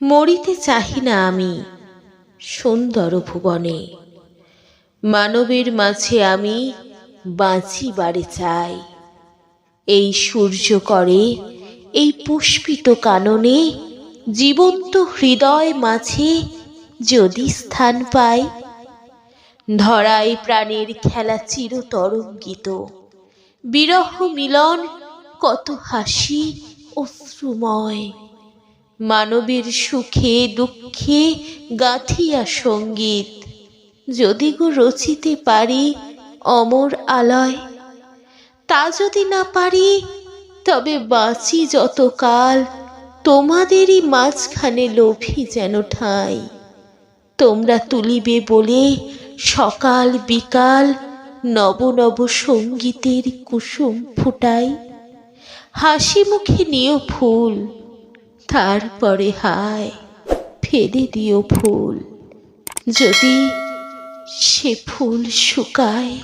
মরিতে চাহি না আমি সুন্দর ভুবনে। মানবের মাঝে আমি বাঁচিবারে চাই। এই সূর্য করে, এই পুষ্পিত কাননে, জীবন্ত হৃদয় মাঝে যদি স্থান পাই, ধরাই প্রাণের খেলা চিরতরঙ্গিত। বিরহ মিলন কত হাসি অশ্রুময় মানবের সুখে দুঃখে গাঁথিয়া সংগীত। যদি গো রচিতে পারি অমর আলয়, তা যদি না পারি তবে বাঁচি যতকাল, তোমাদেরই মাঝখানে লোভী যেন ঠাঁই। তোমরা তুলিবে বলে সকাল বিকাল নব নব সঙ্গীতের কুসুম ফুটাই। হাসি মুখে নিও ফুল তারপরে হায় ফেলে দিও ফুল। যদি সে ফুল শুকায়